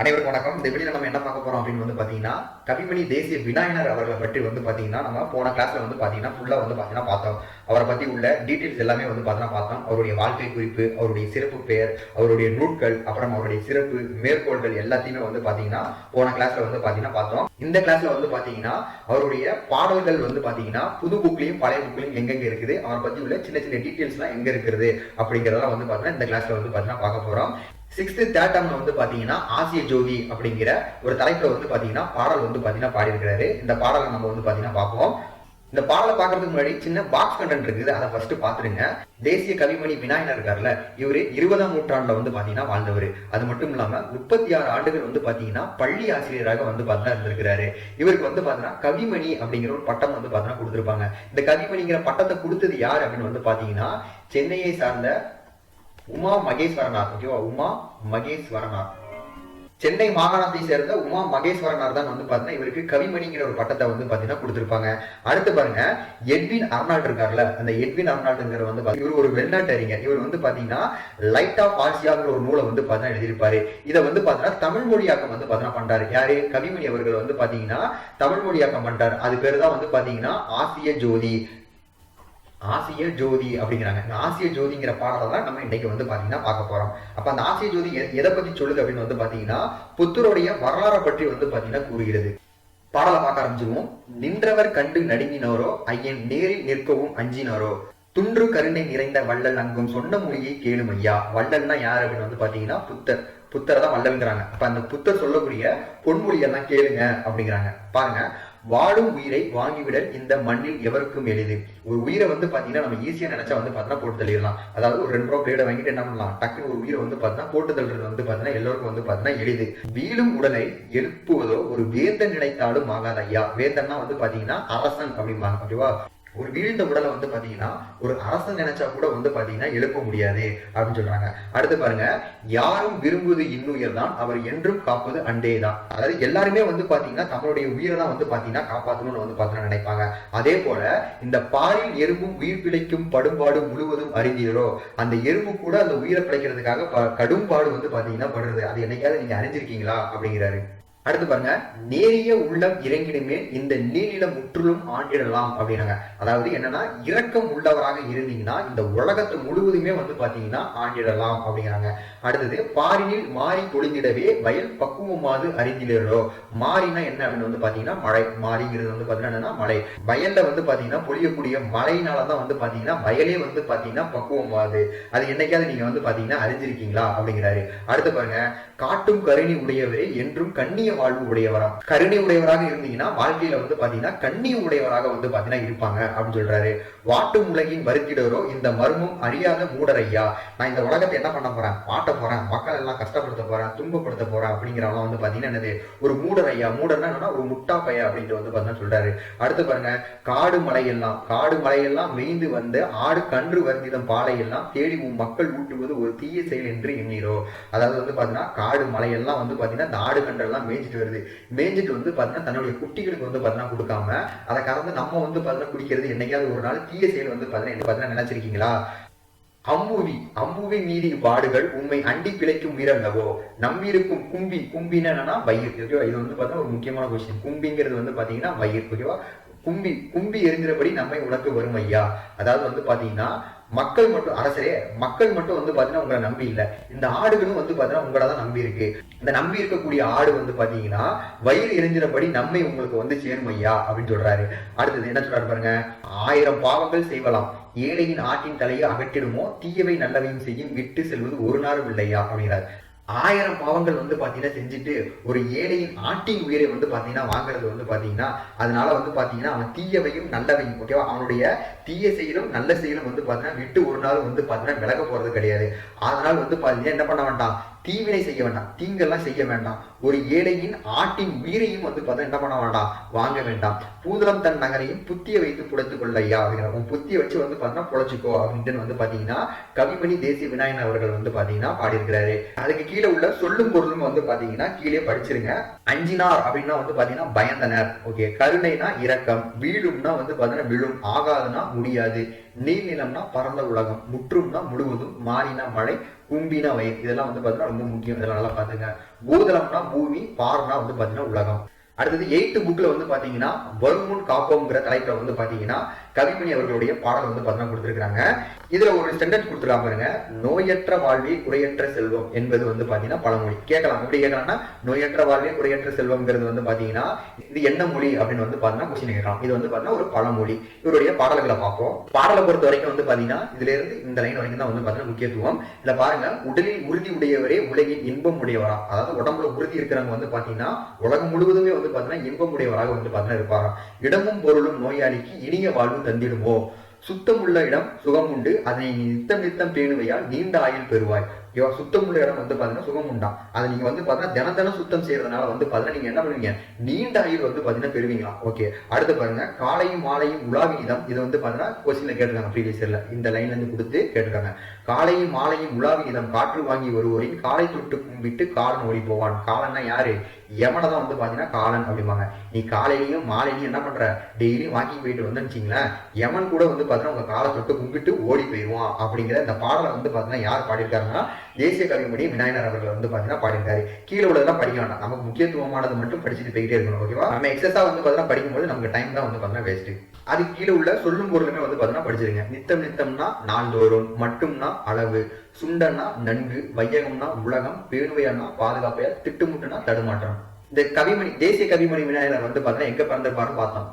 அனைவருக்கும் வணக்கம். இந்த வீடியோ நம்ம என்ன பார்க்க போறோம் அப்படின்னு வந்து பாத்தீங்கன்னா கவிமணி தேசிய விநாயகர் அவர்களை பற்றி வந்து பாத்தீங்கன்னா நம்ம போன கிளாஸ்ல வந்து பாத்தீங்கன்னா ஃபுல்லா வந்து பாத்தீங்கன்னா பார்த்தோம். அவரை பத்தி உள்ள டீட்டெயில்ஸ் எல்லாமே வந்து பாத்தீங்கன்னா பார்த்தோம். அவருடைய வாழ்க்கை குறிப்பு அவருடைய சிறப்பு பெயர் அவருடைய நூட்கள் அப்புறம் அவருடைய சிறப்பு மேற்கோள்கள் எல்லாத்தையுமே வந்து பாத்தீங்கன்னா போன கிளாஸ்ல வந்து பாத்தீங்கன்னா பார்த்தோம். இந்த கிளாஸ்ல வந்து பாத்தீங்கன்னா அவருடைய பாடல்கள் வந்து பாத்தீங்கன்னா புது புக்லயும் பழைய புக்லயும் எங்கெங்க இருக்குது அவரை பத்தி உள்ள சின்ன சின்ன டீட்டெயில்ஸ்லாம் எல்லாம் எங்க இருக்குது அப்படிங்கறதெல்லாம் வந்து பாத்தீங்கன்னா இந்த கிளாஸ்ல வந்து பாத்தீங்கன்னா பார்க்க போறோம். சிக்ஸ்த்து தேர்ட் டேர்ம்ல வந்து பாத்தீங்கன்னா ஆசிய ஜோதி அப்படிங்கிற ஒரு தலைப்புல வந்து பாத்தீங்கன்னா பாடல் வந்து பாத்தீங்கன்னா பாடியிருக்கிறாரு. இந்த பாடலை நம்ம வந்து பாத்தீங்கன்னா பார்ப்போம். இந்த பாடலை பார்க்கறதுக்கு முன்னாடி சின்ன பாக்ஸ் கண்டென்ட் இருக்குது. அதை ஃபர்ஸ்ட் பாத்துருங்க தேசிய கவிமணி விநாயகர் இருக்கார்ல இவரு இருபதாம் நூற்றாண்டுல வந்து பாத்தீங்கன்னா வாழ்ந்தவர். அது மட்டும் இல்லாம முப்பத்தி ஆறு ஆண்டுகள் வந்து பாத்தீங்கன்னா பள்ளி ஆசிரியராக வந்து பாத்தீங்கன்னா இருந்திருக்கிறாரு. இவருக்கு வந்து பாத்தீங்கன்னா கவிமணி அப்படிங்கிற ஒரு பட்டம் வந்து பாத்தீங்கன்னா கொடுத்திருப்பாங்க. இந்த கவிமணிங்கிற பட்டத்தை கொடுத்தது யார் அப்படின்னு வந்து பாத்தீங்கன்னா சென்னையை சார்ந்த உமா மகேஸ்வரனார். ஓகேவா? உமா மகேஸ்வரனார். சென்னை மாகாணத்தை சேர்ந்த உமா மகேஸ்வரனார் தான் வந்து பாத்தீங்கன்னா இவருக்கு கவிமணிங்கிற ஒரு பட்டத்தை வந்து பாத்தீங்கன்னா கொடுத்திருப்பாங்க. அடுத்து பாருங்க எட்வின் அர்னால்ட் இருக்கார்ல அந்த எட்வின் அர்னால்டுங்கிற வந்து இவர் ஒரு வெளிநாட்டு அறிஞர். இவர் வந்து பாத்தீங்கன்னா லைட் ஆஃப் ஆசியாங்கிற ஒரு நூலை வந்து பாத்தீங்கன்னா எழுதியிருப்பாரு. இதை வந்து பாத்தீங்கன்னா தமிழ் மொழியாக்கம் வந்து பாத்தீங்கன்னா பண்றாரு. யாரு? கவிமணி அவர்கள் வந்து பாத்தீங்கன்னா தமிழ் மொழியாக்கம் பண்றாரு. அது பேர் தான் வந்து பாத்தீங்கன்னா ஆசிய ஜோதி. ஆசிய ஜோதி அப்படிங்கிறாங்க. இந்த ஆசிய ஜோதிங்கிற பாடலை தான் நம்ம இன்னைக்கு வந்து பாத்தீங்கன்னா பார்க்க போறோம். அப்ப அந்த ஆசிய ஜோதி எதை பத்தி சொல்லுது அப்படின்னு வந்து பாத்தீங்கன்னா புத்தருடைய வரலாறை பற்றி வந்து பாத்தீங்கன்னா கூறுகிறது. பாடலை பார்க்க ஆரம்பிச்சிருவோம். நின்றவர் கண்டு நடுங்கினோரோ ஐயன் நேரில் நிற்கவும் அஞ்சினாரோ துன்று கருணை நிறைந்த வள்ளல் அங்கும் சொன்ன மொழியை கேளும் ஐயா. வள்ளல்னா யார் அப்படின்னு வந்து பாத்தீங்கன்னா புத்தர். புத்தர் தான் வள்ளல்ங்கிறாங்க. அப்ப அந்த புத்தர் சொல்லக்கூடிய பொன்மொழியெல்லாம் கேளுங்க அப்படிங்கிறாங்க. பாருங்க. வாழும் உயிரை வாங்கிவிடல் இந்த மண்ணில் எவருக்கும் எளிது. ஒரு உயிரை வந்து பாத்தீங்கன்னா நம்ம ஈஸியா நினைச்சா வந்து பாத்தீங்கன்னா போட்டு தள்ளிடலாம். அதாவது ஒரு ரெண்டு ரூபா பிளேட வாங்கிட்டு என்ன பண்ணலாம்? டக்குன்னு ஒரு உயிரை வந்து பாத்தீங்கன்னா போட்டு தள்ளுறது வந்து பாத்தீங்கன்னா எல்லோருக்கும் வந்து பாத்தீங்கன்னா எளிது. வீழும் உடலை எழுப்புவதோ ஒரு வேந்தன் நினைத்தாலும் ஆகாத ஐயா. வேந்தன்னா வந்து பாத்தீங்கன்னா அரசன் அப்படிம்பாங்க ஓகேவா ஒரு வீழ்ந்த உடலை வந்து பாத்தீங்கன்னா ஒரு அரசன் நினைச்சா கூட வந்து பாத்தீங்கன்னா எழுப்ப முடியாது அப்படின்னு சொல்றாங்க. அடுத்து பாருங்க யாரும் விரும்புவது இன்னுயிர் தான் அவர் என்றும் காப்பது அண்டே தான். அதாவது எல்லாருமே வந்து பாத்தீங்கன்னா தங்களுடைய உயிரை தான் வந்து பாத்தீங்கன்னா காப்பாற்றணும்னு வந்து பாத்தீங்கன்னா நினைப்பாங்க. அதே போல இந்த பாலில் எறும்பும் உயிர் பிழைக்கும் படும்பாடு முழுவதும் அறிந்தீரோ அந்த எறும்பு கூட அந்த உயிரை பிழைக்கிறதுக்காக ப- கடும்பாடு வந்து பாத்தீங்கன்னா படுறது. அது என்னைக்காவது நீங்க அறிஞ்சிருக்கீங்களா? அப்படிங்கிறாரு. அடுத்து பாருங்க நேரிய உள்ளம் இறங்கிடுமே இந்த நீரிலம் முற்றிலும் ஆண்டிடலாம் அப்படின்னாங்க. அதாவது என்னன்னா இரக்கம் உள்ளவராக இருந்தீங்கன்னா இந்த உலகத்தை முழுவதுமே வந்து பாத்தீங்கன்னா ஆண்டிடலாம் அப்படிங்கிறாங்க. அடுத்தது பாரினில் மாறி பொழிந்திடவே வயல் பக்குவமாது அறிந்திலோ மாறினா என்ன அப்படின்னு வந்து பாத்தீங்கன்னா மழை. மாறிங்கிறது வந்து பாத்தீங்கன்னா என்னன்னா மழை. வயல்ல வந்து பாத்தீங்கன்னா பொழியக்கூடிய மழையினாலதான் வந்து பாத்தீங்கன்னா வயலே வந்து பாத்தீங்கன்னா பக்குவமாது. அது என்னைக்காவது நீங்க வந்து பாத்தீங்கன்னா அறிஞ்சிருக்கீங்களா அப்படிங்கிறாரு. அடுத்து பாருங்க காட்டும் கருணி உடையவரே என்றும் கண்ணியம் வாழ்வு உடையவராம். கருணை உடையவராக இருந்தீங்கன்னா வாழ்க்கையில வந்து பாத்தீங்கன்னா கண்ணி உடையவராக வந்து பாத்தீங்கன்னா இருப்பாங்க அப்படின்னு சொல்றாரு. வாட்டும் உலகின் வருத்திடரோ இந்த மர்மம் அறியாத மூடரையா? நான் இந்த உலகத்தை என்ன பண்ண போறேன்? வாட்ட போறேன். மக்கள் எல்லாம் கஷ்டப்படுத்த போறேன் துன்பப்படுத்த போறேன் அப்படிங்கிறவங்க வந்து பாத்தீங்கன்னா என்னது? ஒரு மூடரையா? மூடர்னா என்னன்னா ஒரு முட்டா பைய அப்படின்ட்டு வந்து பாத்தீங்கன்னா சொல்றாரு. அடுத்து பாருங்க காடு மலையெல்லாம். காடு மலையெல்லாம் மேய்ந்து வந்து ஆடு கன்று வருந்திதம் பாலையெல்லாம் தேடி உன் மக்கள் ஊட்டுவது ஒரு தீய செயல் என்று எண்ணீரோ அதாவது வந்து பாத்தீங்கன்னா காடு மலையெல்லாம் வந்து பாத்தீங்கன்னா இந்த ஆடு கன்றெல்லாம் மேய்ஞ்சிட்டு வருது. மேய்ஞ்சிட்டு வந்து பார்த்தீங்கன்னா தன்னுடைய குட்டிகளுக்கு வந்து பார்த்தீங்கன்னா கொடுக்காம அதை கறந்து நம்ம வந்து பார்த்தீங்கன்னா குடிக்கிறது என்னைக்காவது ஒரு நாள் தீய செயல் வந்து பார்த்தீங்கன்னா பாத்தீங்கன்னா நினைச்சிருக்கீங்களா? அம்புவி அம்புவி மீறி வாடுகள் உண்மை அண்டி பிழைக்கும் வீரல்லவோ நம்பியிருக்கும் கும்பி கும்பின்னா என்னன்னா வயிறு. ஓகேவா? இது வந்து பார்த்தீங்கன்னா ஒரு முக்கியமான கொஸ்டின் கும்பிங்கிறது வந்து பார்த்தீங்கன்னா வயிறு. ஓகேவா? கும்பி கும்பி எரிஞ்சிறபடி நம்மை உனக்கு வரும் ஐயா. அதாவது வந்து பாத்தீங்கன்னா மக்கள் மட்டும் அரசரே மக்கள் மட்டும் வந்து பாத்தீங்கன்னா உங்களை நம்பி இல்லை. இந்த ஆடுகளும் வந்து பாத்தீங்கன்னா உங்களை தான் நம்பி இருக்கு. இந்த நம்பி இருக்கக்கூடிய ஆடு வந்து பாத்தீங்கன்னா வயிறு எரிஞ்சிறபடி நம்மை உங்களுக்கு வந்து சேரும் ஐயா அப்படின்னு சொல்றாரு. அடுத்தது என்ன சொல்றாரு பாருங்க? ஆயிரம் பாவங்கள் செய்வலாம். ஏழையின் ஆட்டின் தலையை அகற்றிடுமோ? தீயவை நல்லவையும் செய்யும். விட்டு செல்வது ஒரு நாளும் இல்லையா அப்படிங்கிறார். ஆயிரம் பாவங்கள் வந்து பாத்தீங்கன்னா செஞ்சுட்டு ஒரு ஏழையின் ஆட்டின் உயிரை வந்து பாத்தீங்கன்னா வாங்குறது வந்து பாத்தீங்கன்னா அதனால வந்து பாத்தீங்கன்னா அவன் தீயவையும் நல்லவையும் ஓகேவா அவனுடைய தீய செயலும் நல்ல செயலும் வந்து பாத்தீங்கன்னா விட்டு ஒரு நாள் வந்து பாத்தீங்கன்னா விலக போறது கிடையாது. அதனால வந்து பாத்தீங்கன்னா என்ன பண்ண வேண்டாம்? தீவினை செய்ய வேண்டாம். தீங்கெல்லாம் செய்ய வேண்டாம். ஒரு ஏழையின் ஆட்டின் உயிரையும் வந்து பார்த்தா என்ன பண்ண வேண்டாம்? வாங்க வேண்டாம். பூதளம் தன் நகரையும் புத்திய வைத்து புடைத்துக் கொள்ள ஐயா அப்படிங்கிற உன் புத்திய வச்சு வந்து பார்த்தீங்கன்னா புழைச்சிக்கோ அப்படின்ட்டு வந்து பாத்தீங்கன்னா கவிமணி தேசிய விநாயகன் அவர்கள் வந்து பாத்தீங்கன்னா பாடியிருக்கிறாரு. அதுக்கு கீழே உள்ள சொல்லும் பொருளும் வந்து பாத்தீங்கன்னா கீழே படிச்சிருங்க. அஞ்சினார் அப்படின்னா வந்து பாத்தீங்கன்னா பயந்தனர். ஓகே. கருணைனா இரக்கம். வீழும்னா வந்து பார்த்தீங்கன்னா விழும். ஆகாதுன்னா முடியாது. நீர்நிலம்னா பரந்த உலகம். முற்றும்னா முழுவதும். மாறினா மழை. கும்பின வயிறு இதெல்லாம் வந்து பாத்தீங்கன்னா ரொம்ப முக்கியம். இதெல்லாம் நல்லா பாத்துங்க. பூதலம்னா பூமி பார்னா வந்து பாத்தீங்கன்னா உலகம். அடுத்தது எயித்து புக்ல வந்து பாத்தீங்கன்னா வருமுன் காப்போம்ங்கிற தலைப்பில் வந்து பாத்தீங்கன்னா கவிமணி அவர்களுடைய பாடல் வந்து பாத்தீங்கன்னா கொடுத்திருக்காங்க இதுல ஒரு சென்டென்ஸ் கொடுத்துருக்காங்க பாருங்க. நோயற்ற வாழ்வே குறையற்ற செல்வம் என்பது வந்து பாத்தீங்கன்னா பழமொழி. கேட்கலாம். எப்படி கேட்கலாம்னா நோயற்ற வாழ்வே குறையற்ற செல்வம்ங்கிறது வந்து பாத்தீங்கன்னா இது என்ன மொழி அப்படின்னு வந்து பாத்தீங்கன்னா கொஸ்டின் கேட்கலாம். இது வந்து பாத்தீங்கன்னா ஒரு பழமொழி. இவருடைய பாடல்களை பார்ப்போம். பாடலை பொறுத்த வரைக்கும் வந்து பாத்தீங்கன்னா இதுல இருந்து இந்த லைன் வரைக்கும் தான் வந்து பாத்தீங்கன்னா முக்கியத்துவம். இதுல பாருங்க உடலில் உறுதி உடையவரே உலகில் இன்பம் உடையவரா. அதாவது உடம்புல உறுதி இருக்கிறவங்க வந்து பாத்தீங்கன்னா உலகம் முழுவதுமே வந்து பாத்தீங்கன்னா இன்பம் உடையவராக வந்து பாத்தீங்கன்னா இருப்பாராம். இடமும் பொருளும் நோயாளிக்கு இனிய வாழ்வு தந்திடுமோ? சுத்தமுள்ள இடம் சுகம் உண்டு அதனை நீ நித்தம் நித்தம் பேணுவையால் நீண்ட ஆயுள் பெறுவாய். ஓகேவா சுத்தமுள்ள இடம் வந்து பாத்தீங்கன்னா சுகம் உண்டா அதை நீங்க வந்து பாத்தீங்கன்னா தினம் தினம் சுத்தம் செய்யறதுனால வந்து பாத்தீங்கன்னா நீங்க என்ன பண்ணுவீங்க? நீண்ட ஆயுள் வந்து பாத்தீங்கன்னா பெறுவீங்களா? ஓகே அடுத்து பாருங்க. காலையும் மாலையும் உலாவினிதம் இது வந்து பாத்தீங்கன்னா கொஸ்டின்ல கேட்டிருக்காங்க ப்ரீவியஸ் இயர்ல இந்த லைன்ல இருந்து கொடுத்து கேட்டிருக்காங்க. காலையும் மாலையும் உலாவினிதம் காற்று வாங்கி வருவோரின் காலை தொட்டு கும்பிட்டு காலன் ஓடி போவான். காலன்னா யாரு? எவனை தான் வந்து பாத்தீங்கன்னா காலன் அப்படிம்பாங்க. நீ காலையிலயும் மாலையிலயும் என்ன பண்ற? டெய்லியும் வாக்கிங் போயிட்டு வந்தேன்னு எவன் யமன் கூட வந்து பாத்தீங்கன்னா உங்க காலை தொட்டு கும்பிட்டு ஓடி போயிடுவான் அப்படிங்கிற இந்த பாடலை வந்து பாத்தீங்கன்னா யார் பாடியிருக்காருன்னா தேசிய கவிமணி விநாயகர் அவர்கள் வந்து பாத்தீங்கன்னா பாடியிருக்காரு. கீழே உள்ளதெல்லாம் படிக்க வேண்டாம். நமக்கு முக்கியத்துவமானது மட்டும் படிச்சுட்டு போயிட்டே இருக்கணும் ஓகேவா நம்ம எக்ஸஸா வந்து பாத்தீங்கன்னா படிக்கும்போது நமக்கு டைம் தான் வந்து பாத்தீங்கன்னா வேஸ்ட் அது கீழே உள்ள சொல்லும் பொருளுமே வந்து பாத்தீங்கன்னா படிச்சிருங்க. நித்தம் நித்தம்னா நாள்தோறும் மட்டும்னா அளவு சுண்டன்னா நன்கு வையகம்னா உலகம் பேணுவையன்னா பாதுகாப்பையா திட்டுமுட்டுனா தடுமாற்றம். இந்த கவிமணி தேசிய கவிமணி விநாயகர் வந்து பாத்தீங்கன்னா எங்க பிறந்திருப்பாருன்னு பார்த்தோம்.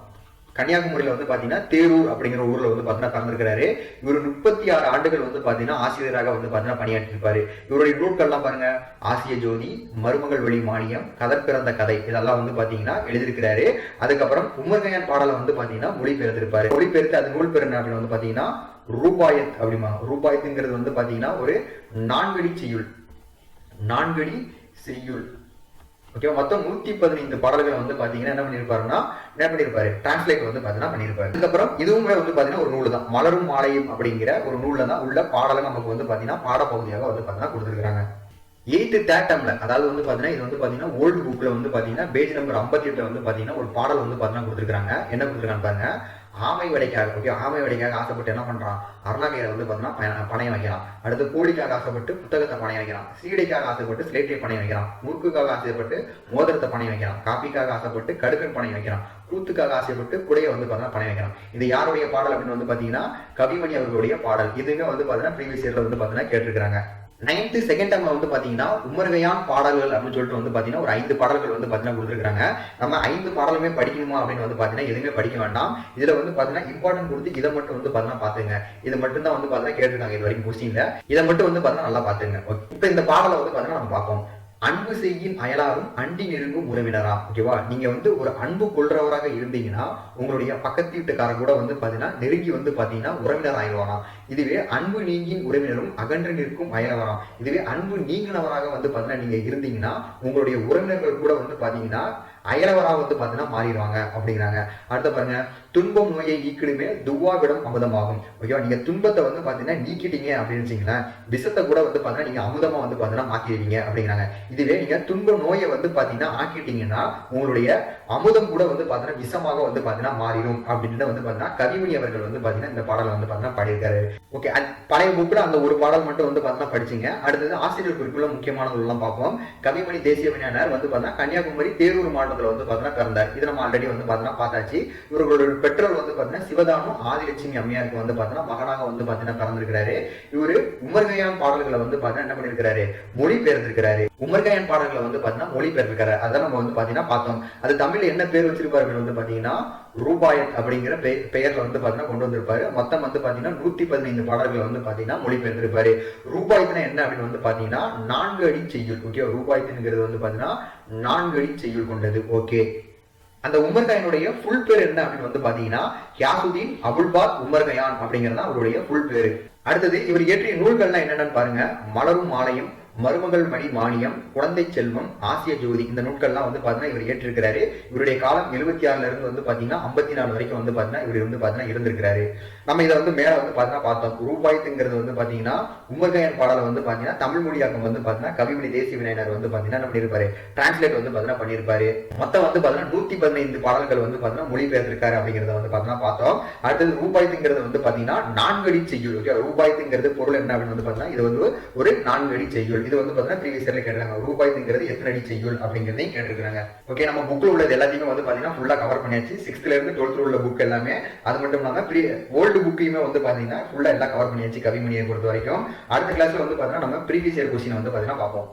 கன்னியாகுமரியில வந்து பார்த்தீங்கன்னா தேரூர் அப்படிங்கிற ஊரில் வந்து பார்த்தீங்கன்னா பிறந்திருக்கிறாரு. இவர் முப்பத்தி ஆறு ஆண்டுகள் வந்து பார்த்தீங்கன்னா ஆசிரியராக வந்து பார்த்தீங்கன்னா பணியாற்றிருப்பாரு. இவருடைய நூல்கள்லாம் பாருங்க. ஆசிய ஜோதி மருமகள் வழி மானியம் கதர் பிறந்த கதை இதெல்லாம் வந்து பார்த்தீங்கன்னா எழுதியிருக்கிறாரு. அதுக்கப்புறம் உமர்கையான் பாடலை வந்து பார்த்தீங்கன்னா மொழிபெயர்த்திருப்பாரு. மொழிபெயர்த்து அது நூல் பெருநாள் வந்து பார்த்தீங்கன்னா ரூபாயத் அப்படிமா. ரூபாயத்துங்கிறது வந்து பார்த்தீங்கன்னா ஒரு நான்கடி செய்யுள். நான்கடி செய்யுள். ஓகேவா மொத்தம் நூத்தி பதினைந்து பாடல்களை வந்து பாத்தீங்கன்னா என்ன பண்ணிருப்பாருன்னா என்ன பண்ணிருப்பாரு? டிரான்ஸ்லேட் வந்து பாத்தீங்கன்னா பண்ணிருப்பாரு. அதுக்கப்புறம் இதுவுமே வந்து பாத்தீங்கன்னா ஒரு நூல் தான். மலரும் மாலையும் அப்படிங்கிற ஒரு நூல்ல தான் உள்ள பாடலை நமக்கு வந்து பாத்தீங்கன்னா பாடப்பகுதியாக வந்து பாத்தீங்கன்னா கொடுத்துருக்காங்க எயித்து தேட்டம்ல அதாவது வந்து பாத்தீங்கன்னா இது வந்து பாத்தீங்கன்னா ஓல்டு புக்ல வந்து பாத்தீங்கன்னா பேஜ் நம்பர் ஐம்பத்தி எட்டுல வந்து பாத்தீங்கன்னா ஒரு பாடல் வந்து பாத்தீங்கன்னா கொடுத்துருக்காங்க என்ன கொடுத்துருக்காங்க பாருங்க? ஆமை வடைக்காக ஓகே ஆமை வடைக்காக ஆசைப்பட்டு என்ன பண்றான்? அருணாக்கையில வந்து பாத்தீங்கன்னா பணையம் வைக்கிறான். அடுத்து கோழிக்காக ஆசைப்பட்டு புத்தகத்தை பணையம் வைக்கிறான். சீடைக்காக ஆசைப்பட்டு ஸ்லேட்டை பணையம் வைக்கிறான். முறுக்குக்காக ஆசைப்பட்டு மோதிரத்தை பணையம் வைக்கிறான். காப்பிக்காக ஆசைப்பட்டு கடுக்கன் பணையம் வைக்கிறான். கூத்துக்காக ஆசைப்பட்டு குடையை வந்து பாத்தீங்கன்னா பணையம் வைக்கிறான். இது யாருடைய பாடல் அப்படின்னு வந்து பாத்தீங்கன்னா கவிமணி அவர்களுடைய பாடல். இதுவுமே வந்து பாத்தீங்கன்னா ப்ரீவியஸ் இயரில் வந்து பாத்தீங்கன்னா கேட்டிருக்கிறாங்க. நைன்த்து செகண்ட் டைம்ல வந்து பாத்தீங்கன்னா உமர்கையான் பாடல்கள் அப்படின்னு சொல்லிட்டு வந்து பாத்தீங்கன்னா ஒரு ஐந்து பாடல்கள் வந்து பாத்தீங்கன்னா கொடுத்துருக்காங்க நம்ம ஐந்து பாடலுமே படிக்கணுமா அப்படின்னு வந்து பாத்தீங்கன்னா எதுவுமே படிக்க வேண்டாம். இதுல வந்து பாத்தீங்கன்னா இம்பார்ட்டன்ட் கொடுத்து இதை மட்டும் வந்து பாத்தீங்கன்னா பாத்துங்க. இது மட்டும் தான் வந்து பாத்தீங்கன்னா கேட்டிருக்காங்க இது வரைக்கும் கொஸ்டின்ல இதை மட்டும் வந்து பாத்தீங்கன்னா நல்லா பாத்துங்க. இப்ப இந்த பாடலை வந்து பாத்தீங்கன்னா நம்ம பார்ப்போம். அன்பு செய்யின் அயலாரும் அண்டி நெருங்கும் உறவினரா? ஓகேவா நீங்க வந்து ஒரு அன்பு கொள்றவராக இருந்தீங்கன்னா உங்களுடைய பக்கத்து வீட்டுக்காரர் கூட வந்து பாத்தீங்கன்னா நெருங்கி வந்து பாத்தீங்கன்னா உறவினர் ஆயிடுவானா இதுவே அன்பு நீங்கின் உறவினரும் அகன்று நிற்கும் அயலவராம். இதுவே அன்பு நீங்கினவராக வந்து பாத்தீங்கன்னா நீங்க இருந்தீங்கன்னா உங்களுடைய உறவினர்கள் கூட வந்து பாத்தீங்கன்னா அயலவராக வந்து பாத்தீங்கன்னா மாறிடுவாங்க அப்படிங்கிறாங்க அடுத்த பாருங்க துன்பம் நோயை நீக்கிடுமே துவாவிடம் அமுதமாகும் ஓகேவா நீங்க துன்பத்தை வந்து பாத்தீங்கன்னா நீக்கிட்டீங்க அப்படின்னு வச்சுங்களேன் விஷத்தை கூட வந்து பாத்தீங்கன்னா நீங்க அமுதமா வந்து பாத்தீங்கன்னா மாத்திடுவீங்க அப்படிங்கிறாங்க இதுவே நீங்க துன்ப நோயை வந்து பாத்தீங்கன்னா ஆக்கிட்டீங்கன்னா உங்களுடைய அமுதம் கூட வந்து பாத்தீங்கன்னா விஷமாக வந்து பாத்தீங்கன்னா மாறிடும் அப்படின்னு வந்து பாத்தீங்கன்னா கவிமணி அவர்கள் வந்து பாத்தீங்கன்னா இந்த பாடலை வந்து பாத்தீங்கன்னா பாடியிருக்காரு ஓகே பழைய புக்கில் அந்த ஒரு பாடல் மட்டும் வந்து பாத்தீங்கன்னா படிச்சீங்க அடுத்தது ஆசிரியர் குறிப்புல முக்கியமானதெல்லாம் பார்ப்போம் கவிமணி தேசிய விஞ்ஞானர் வந்து பாத்தீங்கன்னா கன்னியாகுமரி தேரூர் மாவட்டத்துல வந்து பார்த்தீங்கன்னா பிறந்தார் இது நம்ம ஆல்ரெடி வந்து பார்த்தீங்கன்னா பார்த்தாச்சு. இவர்களோட பெற்றோர் வந்து பாத்தீங்கன்னா சிவதானும் ஆதிலட்சுமி அம்மையாருக்கு வந்து பாத்தீங்கன்னா மகனாக வந்து பாத்தீங்கன்னா பிறந்திருக்கிறாரு. இவரு உமர்கையான் பாடல்களை வந்து பாத்தீங்கன்னா என்ன பண்ணிருக்கிறாரு மொழி பெயர்ந்திருக்கிறாரு உமர்கையான் பாடல்களை வந்து பாத்தீங்கன்னா மொழி பெயர்ந்திருக்காரு அதை நம்ம வந்து பாத்தீங்கன்னா பார்த்தோம். அது தமிழ் என்ன பேர் வச்சிருப்பார்கள் வந்து பாத்தீங்கன்னா ரூபாயத் அப்படிங்கிற பெ- பெயர்ல வந்து பாத்தீங்கன்னா கொண்டு வந்திருப்பாரு. மொத்தம் வந்து பாத்தீங்கன்னா நூத்தி பதினைந்து பாடல்களை வந்து பாத்தீங்கன்னா மொழி பெயர்ந்திருப்பாரு என்ன அப்படின்னு வந்து பாத்தீங்கன்னா நான்கு அடி செய்யுள் ஓகே ரூபாயத்துங்கிறது வந்து பாத்தீங்கன்னா நான்கு அடி செய்யுள் கொண்டது ஓகே அந்த உமர்கயனுடைய ஃபுல் பேர் என்ன அப்படின்னு வந்து பாத்தீங்கன்னா யாசுதீன் அபுல்பாத் உமர்கயான் அப்படிங்கிறது தான் அவருடைய ஃபுல் பேரு. அடுத்தது இவர் இயற்றிய நூல்கள்லாம் என்னென்னு பாருங்க. மலரும் மாலையும் மருமகள் மணி மானியம் குழந்தை செல்வம் ஆசிய ஜோதி இந்த நூட்கள்லாம் வந்து பாத்தீங்கன்னா இவர் ஏற்றிருக்கிறாரு இவருடைய காலம் எழுபத்தி ஆறுல இருந்து வந்து பாத்தீங்கன்னா ஐம்பத்தி நாலு வரைக்கும் வந்து பாத்தீங்கன்னா இவர் வந்து பாத்தீங்கன்னா இருந்திருக்கிறாரு நம்ம இதை வந்து மேல வந்து பாத்தீங்கன்னா பார்த்தோம் ரூபாய்த்துங்கிறது வந்து பாத்தீங்கன்னா உமர்கையன் பாடலை வந்து பாத்தீங்கன்னா தமிழ் மொழியாக்கம் வந்து பாத்தீங்கன்னா கவிமணி தேசிய விநாயகர் வந்து பாத்தீங்கன்னா என்ன பண்ணியிருப்பாரு டிரான்ஸ்லேட் வந்து பாத்தீங்கன்னா பண்ணியிருப்பாரு மொத்தம் வந்து பாத்தீங்கன்னா நூத்தி பதினைந்து பாடல்கள் வந்து பாத்தீங்கன்னா மொழிபெயர்த்திருக்காரு அப்படிங்கறத வந்து பாத்தீங்கன்னா பார்த்தோம் அடுத்தது ரூபாய்த்துங்கிறது வந்து பாத்தீங்கன்னா நான்கடி செய்யுள் ஓகே ரூபாய்த்துங்கிறது பொருள் என்ன அப்படின்னு வந்து பாத்தீங்கன்னா இது வந்து ஒரு நான்கடி செய்யுள் இது வந்து பாத்தீங்கன்னா ப்ரீவியஸ் இயர்ல கேட்டிருக்காங்க. எத்தனை அடி செய்யுள் அப்படிங்கிறதையும் கேட்டிருக்காங்க ஓகே நம்ம புக்ல உள்ளது எல்லாத்தையுமே வந்து பாத்தீங்கன்னா ஃபுல்லா கவர் பண்ணியாச்சு. சிக்ஸ்த்ல இருந்து டுவெல்த் உள்ள புக் எல்லாமே அது மட்டும் இல்லாம ப்ரீ ஓல்டு புக்கையுமே வந்து பாத்தீங்கன்னா ஃபுல்லா எல்லாம் கவர் பண்ணியாச்சு கவிமணியை பொறுத்த வரைக்கும் அடுத்த கிளாஸ்ல வந்து பாத்தீங்கன்னா நம்ம ப்ரீவியஸ் இயர் கொஸ்டின் வந்து பாத்தீங்கன்னா பார்ப்போம்.